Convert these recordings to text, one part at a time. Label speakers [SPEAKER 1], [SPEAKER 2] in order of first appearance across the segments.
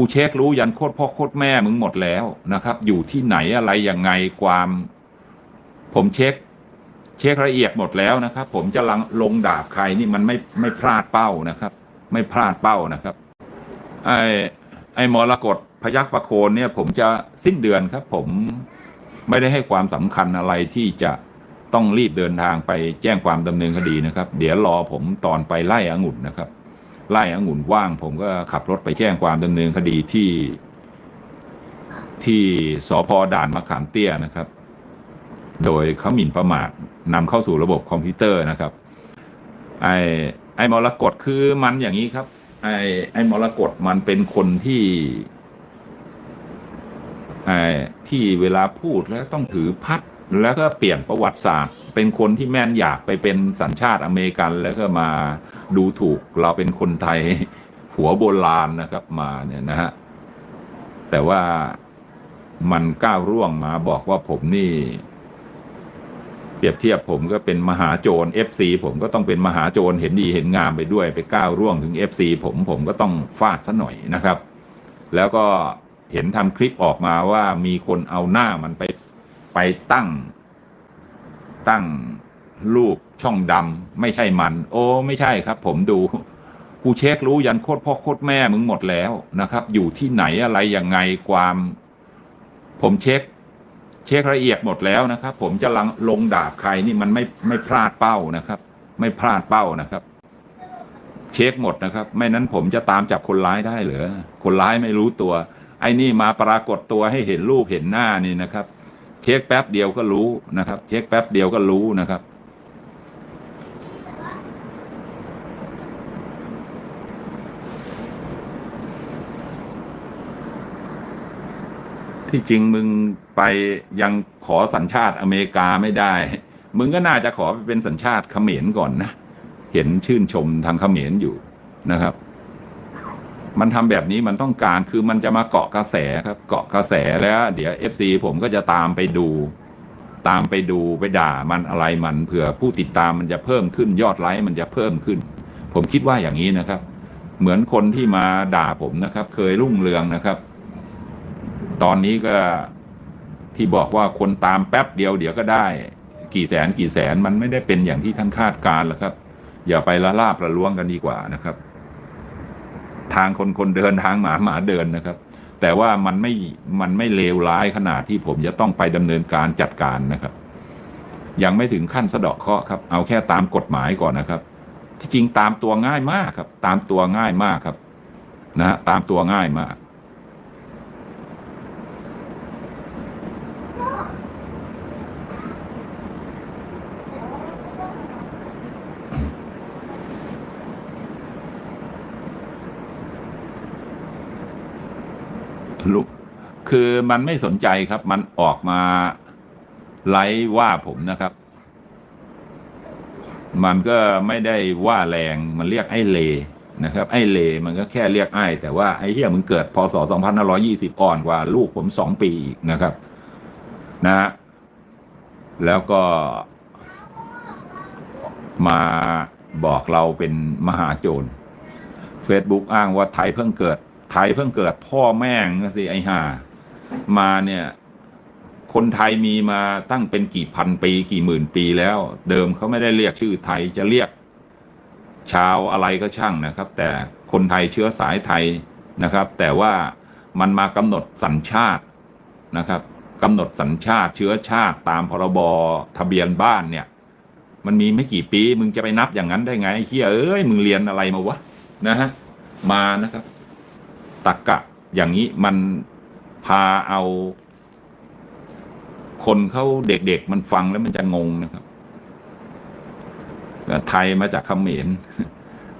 [SPEAKER 1] กูเช็ครู้ยันโคตรพ่อโคตรแม่มึงหมดแล้วนะครับ อยู่ที่ไหนอะไรยังไงความ ผมเช็ค เช็คละเอียดหมดแล้วนะครับ ผมจะลังลงดาบใครนี่มันไม่ไม่พลาดเป้านะครับ ไม่พลาดเป้านะครับ ไอ้ไอ้มรกตพยักประโคนเนี่ย ผมจะสิ้นเดือนครับ ผมไม่ได้ให้ความสำคัญอะไรที่จะต้องรีบเดินทางไปแจ้งความดำเนินคดีนะครับ เดี๋ยวรอผมตอนไปไล่องุ่นนะครับ ไล่องุ่นว่าง ผมก็ขับรถไปแจ้งความดำเนินคดีที่ที่สพด่านมะขามเตี้ยนะครับ โดยเขาหมิ่นประมาทนำเข้าสู่ระบบคอมพิวเตอร์นะครับ ไอ้ไอ้มรกตคือมันอย่างนี้ครับ ไอ้ไอ้มรกตมันเป็นคนที่ไอ้ที่เวลาพูดแล้วต้องถือพัดแล้วก็เปลี่ยนประวัติศาสตร์ เป็นคนที่แม่นอยากไปเป็นสัญชาติอเมริกัน แล้วก็มาดูถูกเราเป็นคนไทยหัวโบราณนะครับมาเนี่ยนะฮะแต่ว่ามันก้าวร่วงมาบอกว่าผมนี่ เปรียบเทียบผมก็เป็นมหาโจร FC ผมก็ต้องเป็นมหาโจรเห็นดีเห็นงามไปด้วย ไปก้าวร่วงถึง FC ผมผมก็ต้องฟาดซะหน่อยนะครับ แล้วก็เห็นทำคลิปออกมาว่ามีคนเอาหน้ามันไปไปตั้ง ตั้งรูปช่องดำไม่ใช่มัน โอ้ไม่ใช่ครับ ผมดูกูเช็ครู้ยันโคตรพ่อโคตรแม่มึงหมดแล้วนะครับ อยู่ที่ไหนอะไรยังไงความ ผมเช็ค เช็คละเอียดหมดแล้วนะครับ ผมจะลังลงดาบใครนี่มันไม่ไม่พลาดเป้านะครับ ไม่พลาดเป้านะครับ เช็คหมดนะครับ ไม่นั้นผมจะตามจับคนร้ายได้เหรอคนร้ายไม่รู้ตัว ไอ้นี่มาปรากฏตัวให้เห็นรูปเห็นหน้านี่นะครับ เช็คแป๊บเดียวก็รู้นะครับ เช็คแป๊บเดียวก็รู้นะครับ ที่จริงมึงไปยังขอสัญชาติอเมริกาไม่ได้ มึงก็น่าจะขอไปเป็นสัญชาติเขมรก่อนนะ เห็นชื่นชมทางเขมรอยู่นะครับ มันทำแบบนี้มันต้องการคือมันจะมาเกาะกระแสครับ เกาะกระแสแล้ว เดี๋ยวเอฟซีผมก็จะตามไปดู ตามไปดูไปด่ามันอะไรมันเผื่อผู้ติดตามมันจะเพิ่มขึ้นยอดไลค์มันจะเพิ่มขึ้น ผมคิดว่าอย่างนี้นะครับ เหมือนคนที่มาด่าผมนะครับ เคยรุ่งเรืองนะครับ ตอนนี้ก็ที่บอกว่าคนตามแป๊บเดียวเดี๋ยวก็ได้ กี่แสนกี่แสนมันไม่ได้เป็นอย่างที่ท่านคาดการณ์หรอกครับ อย่าไปละลาบละล้วงกันดีกว่านะครับ ทางคนคนเดินทางหมาหมาเดินนะครับ แต่ว่ามันไม่มันไม่เลวร้ายขนาดที่ผมจะต้องไปดำเนินการจัดการนะครับ ยังไม่ถึงขั้นสะเดาะเคาะครับ เอาแค่ตามกฎหมายก่อนนะครับ ที่จริงตามตัวง่ายมากครับ ตามตัวง่ายมากครับ นะตามตัวง่ายมาก ลูกคือมันไม่สนใจครับ มันออกมาไล่ว่าผมนะครับ มันก็ไม่ได้ว่าแรงมันเรียกไอ้เลนะครับ ไอ้เลมันก็แค่เรียกไอ้แต่ว่าไอ้เฮียมึงเกิดพศ2520 อ่อนกว่าลูกผมสองปีอีกนะครับ นะฮะแล้วก็มาบอกเราเป็นมหาโจร Facebook อ้างว่าไทยเพิ่งเกิด ไทยเพิ่งเกิดพ่อแม่งสิไอห่ามาเนี่ย คนไทยมีมาตั้งเป็นกี่พันปีกี่หมื่นปีแล้ว เดิมเขาไม่ได้เรียกชื่อไทยจะเรียก ชาวอะไรก็ช่างนะครับ แต่คนไทยเชื้อสายไทยนะครับ แต่ว่ามันมากำหนดสัญชาตินะครับกำหนดสัญชาติเชื้อชาติตามพรบทะเบียนบ้านเนี่ย มันมีไม่กี่ปี มึงจะไปนับอย่างนั้นได้ไงเฮียเอ้ยมึงเรียนอะไรมาวะนะฮะมานะครับ ตักกะ อย่างนี้มันพาเอา คนเขาเด็กๆ มันฟังแล้วมันจะงงนะครับ ไทยมาจากเขมร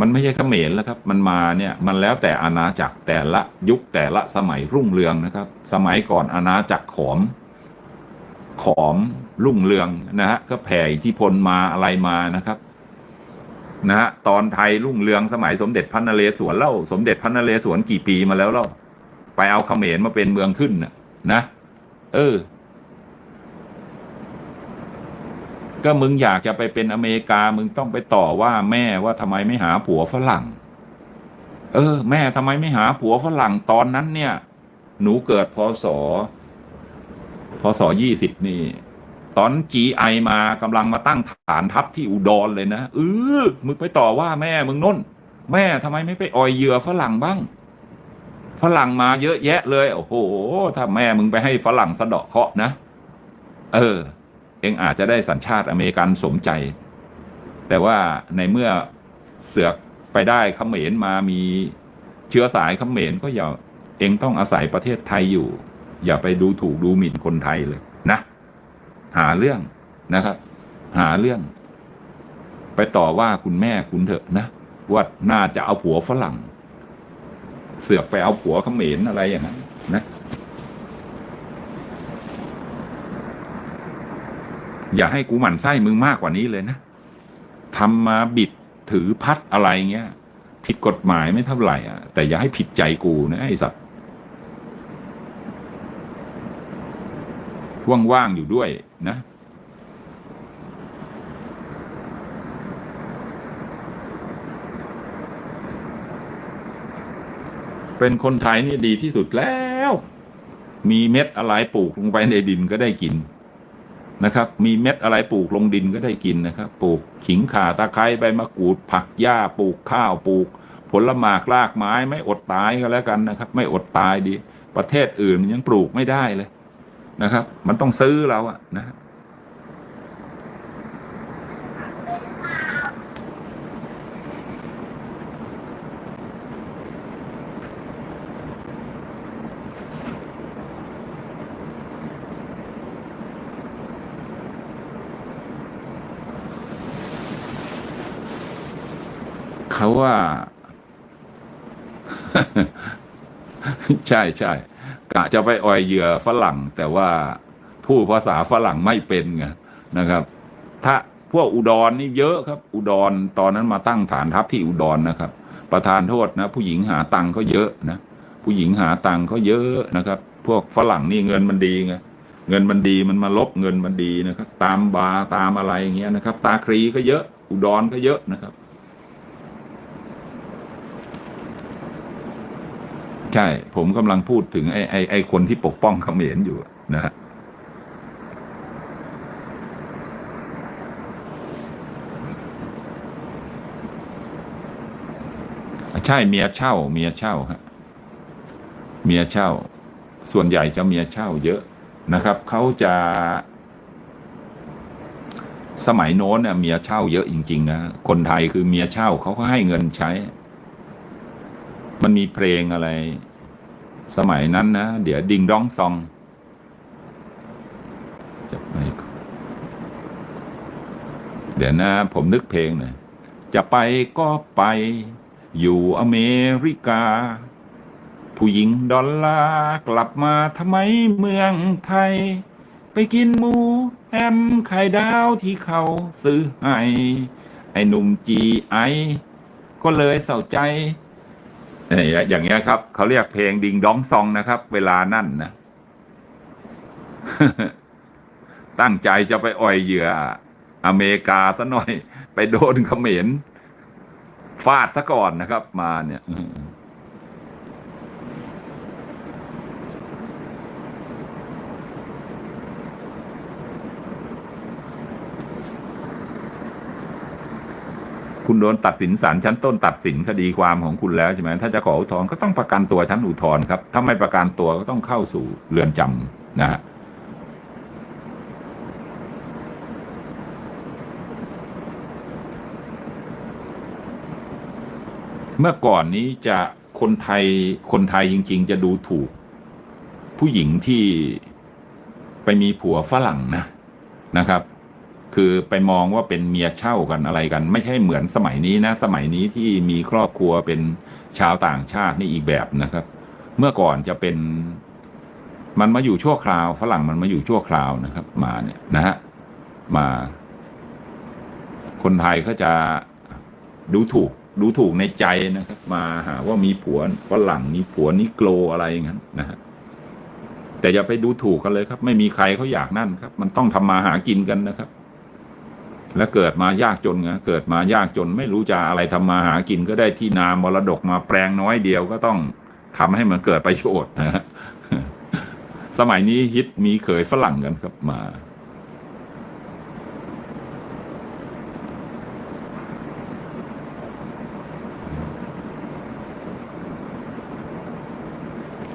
[SPEAKER 1] มันไม่ใช่เขมรแล้วครับ มันมาเนี่ยมันแล้วแต่อาณาจักรแต่ละยุคแต่ละสมัยรุ่งเรืองนะครับ สมัยก่อนอาณาจักรขอม ขอมรุ่งเรืองนะฮะก็แผ่อิทธิพลมาอะไรมานะครับ นะฮะตอนไทยรุ่งเรืองสมัยสมเด็จพระนเรศวรเล่าสมเด็จพระนเรศวรกี่ปีมาแล้วเล่าไปเอาเขมรมาเป็นเมืองขึ้นนะนะ เออ ก็มึงอยากจะไปเป็นอเมริกา มึงต้องไปต่อว่าแม่ว่าทำไมไม่หาผัวฝรั่งเเออ แม่ทำไมไม่หาผัวฝรั่งตอนนั้นเนี่ย หนูเกิดพศพศยี่สิบนี่ ตอนจีไอมากำลังมาตั้งฐานทัพที่อุดรเลยนะเออมึงไปต่อว่าแม่มึงน้น แม่ทำไมไม่ไปอ่อยเหยื่อฝรั่งบ้าง ฝรั่งมาเยอะแยะเลย โอ้โห ถ้าแม่มึงไปให้ฝรั่งสะเดาะเคาะนะ เออ เองอาจจะได้สัญชาติอเมริกันสมใจ แต่ว่าในเมื่อเสือกไปได้เขมรมามีเชื้อสายเขมรก็อย่าเองต้องอาศัยประเทศไทยอยู่ อย่าไปดูถูกดูหมิ่นคนไทยเลยนะ หาเรื่องนะครับ หาเรื่อง ไปต่อว่าคุณแม่คุณเถอะนะว่าน่าจะเอาผัวฝรั่ง เสือกไปเอาผัวเขมรอะไรอย่างนั้นนะ อย่าให้กูหมั่นไส้มึงมากกว่านี้เลยนะทำมาบิดถือพัดอะไรเงี้ยผิดกฎหมายไม่เท่าไหร่อะแต่อย่าให้ผิดใจกูนะไอ้สัตว์ ว่างๆอยู่ด้วยนะเป็นคนไทยนี่ดีที่สุดแล้ว มีเม็ดอะไรปลูกลงไปในดินก็ได้กินนะครับ มีเม็ดอะไรปลูกลงดินก็ได้กินนะครับ ปลูกขิงข่าตะไคร้ใบมะกรูด ผักหญ้าปลูกข้าวปลูก ผลหมากรากไม้ไม่อดตายก็แล้วกันนะครับ ไม่อดตายดี ประเทศอื่นยังปลูกไม่ได้เลย นะครับ มันต้องซื้อเราอะนะเขาว่า ใช่ใช่ กะจะไปอ่อยเหยื่อฝรั่ง แต่ว่าพูดภาษาฝรั่งไม่เป็นไงนะครับ ถ้าพวกอุดรนี่เยอะครับ อุดรตอนนั้นมาตั้งฐานทัพที่อุดรนะครับ ประธานโทษนะ ผู้หญิงหาตังค์เขาเยอะนะผู้หญิงหาตังค์เขาเยอะนะครับ พวกฝรั่งนี่เงินมันดีไงเงินมันดีมันมาลบเงินมันดีนะครับ ตามบาร์ตามอะไรอย่างเงี้ยนะครับ ตาครีก็เยอะ อุดรก็เยอะนะครับ ใช่ ผมกำลังพูดถึงไอ้ไอ้ไอ้คนที่ปกป้องเขมรอยู่นะฮะใช่เมียเช่า เมียเช่าฮะเมียเช่า ส่วนใหญ่จะเมียเช่าเยอะนะครับเขาจะ สมัยโน้นเนี่ยเมียเช่าเยอะจริง ๆ นะ คนไทยคือเมียเช่าเขาก็ให้เงินใช้ มันมีเพลงอะไร สมัยนั้นนะ เดี๋ยวดิงร้องซองจะไปเดี๋ยวนะ ผมนึกเพลงหน่อยจะไปก็ไป อยู่อเมริกา ผู้หญิงดอลลาร์กลับมาทำไมเมืองไทย ไปกินหมูแอมไข่ดาวที่เขาซื้อให้ไอ้หนุ่มจีไอ ก็เลยเศร้าใจ อย่างเงี้ยครับ เขาเรียกเพลงดิงดองซองนะครับ เวลานั่นนะตั้งใจจะไปอ่อยเหยื่อ อเมริกาซะหน่อย ไปโดนเขมรฟาดซะก่อนนะครับ มาเนี่ย คุณโดนตัดสินศาลชั้นต้นตัดสินคดีความของคุณแล้วใช่ไหมถ้าจะขออุทธรณ์ก็ต้องประกันตัวชั้นอุทธรณ์ครับ ถ้าไม่ประกันตัวก็ต้องเข้าสู่เรือนจำนะฮะเมื่อก่อนนี้จะคนไทยคนไทยจริง ๆ จะดูถูก ผู้หญิงที่ไปมีผัวฝรั่งนะนะครับ คือไปมองว่าเป็นเมียเช่ากันอะไรกัน ไม่ใช่เหมือนสมัยนี้นะ สมัยนี้ที่มีครอบครัวเป็นชาวต่างชาตินี่อีกแบบนะครับ เมื่อก่อนจะเป็น มันมาอยู่ชั่วคราว ฝรั่งมันมาอยู่ชั่วคราวนะครับ มาเนี่ยนะฮะมา คนไทยเขาจะดูถูก ดูถูกในใจนะครับ มาหาว่ามีผัวฝรั่งมีผัวนิโกรอะไรอย่างนั้นนะฮะแต่อย่าไปดูถูกกันเลยครับ ไม่มีใครเขาอยากนั่นครับ มันต้องทำมาหากินกันนะครับ และเกิดมายากจนไงเกิดมายากจนไม่รู้จะอะไรทำมาหากินก็ได้ที่นามรดกมาแปลงน้อยเดียวก็ต้องทำให้มันเกิดประโยชน์นะฮะสมัยนี้ฮิตมีเขยฝรั่งกันครับมา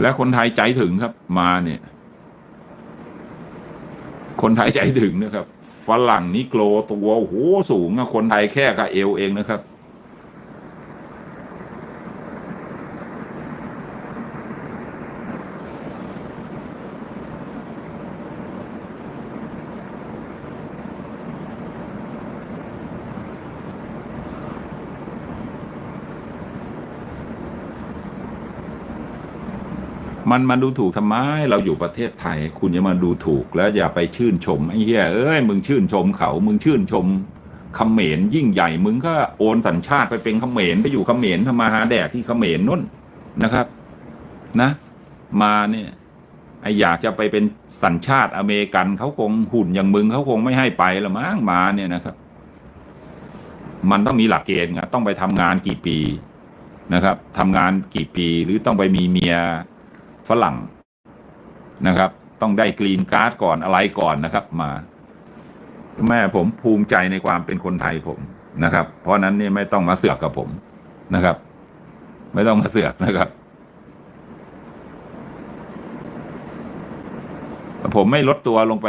[SPEAKER 1] และคนไทยใจถึงครับมาเนี่ย คนไทยใจถึงนะครับ ฝรั่งนี่โกลตัวโอ้โหสูงนะคนไทยแค่กับเอวเองนะครับ มันมาดูถูกทำไมเราอยู่ประเทศไทย คุณจะมาดูถูกแล้วอย่าไปชื่นชมไอ้เหี้ยเอ้ยมึงชื่นชมเขา มึงชื่นชมเขมรยิ่งใหญ่มึงก็โอนสัญชาติไปเป็นเขมรไปอยู่เขมรทำมาหาแดกที่เขมรนู่นนะครับ นะ มาเนี่ยไออยากจะไปเป็นสัญชาติอเมริกันเขาคงหุ่นอย่างมึงเขาคงไม่ให้ไปละมั้งมาเนี่ยนะครับ มันต้องมีหลักเกณฑ์ไงต้องไปทำงานกี่ปีนะครับทำงานกี่ปีหรือต้องไปมีเมีย ฝรั่งนะครับ ต้องได้กรีนการ์ดก่อนอะไรก่อนนะครับ มา แม่ผมภูมิใจในความเป็นคนไทยผมนะครับ เพราะนั้นนี่ไม่ต้องมาเสือกกับผมนะครับ ไม่ต้องมาเสือกนะครับ ผมไม่ลดตัวลงไป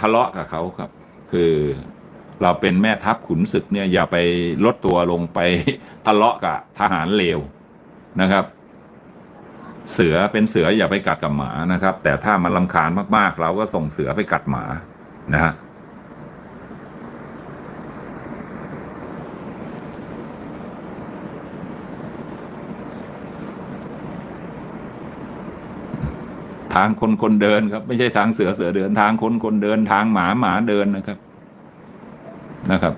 [SPEAKER 1] ทะเลาะกับเขาครับ คือเราเป็นแม่ทัพขุนศึกเนี่ยอย่าไปลดตัวลงไปทะเลาะกับทหารเลวนะครับ เสือเป็นเสืออย่าไปกัดกับหมานะครับ แต่ถ้ามันลำคาญมากๆ เราก็ส่งเสือไปกัดหมานะฮะทางคนคนเดินครับ ไม่ใช่ทางเสือเสือเดินทางคนคนเดินทางหมาหมาเดินนะครับนะครับ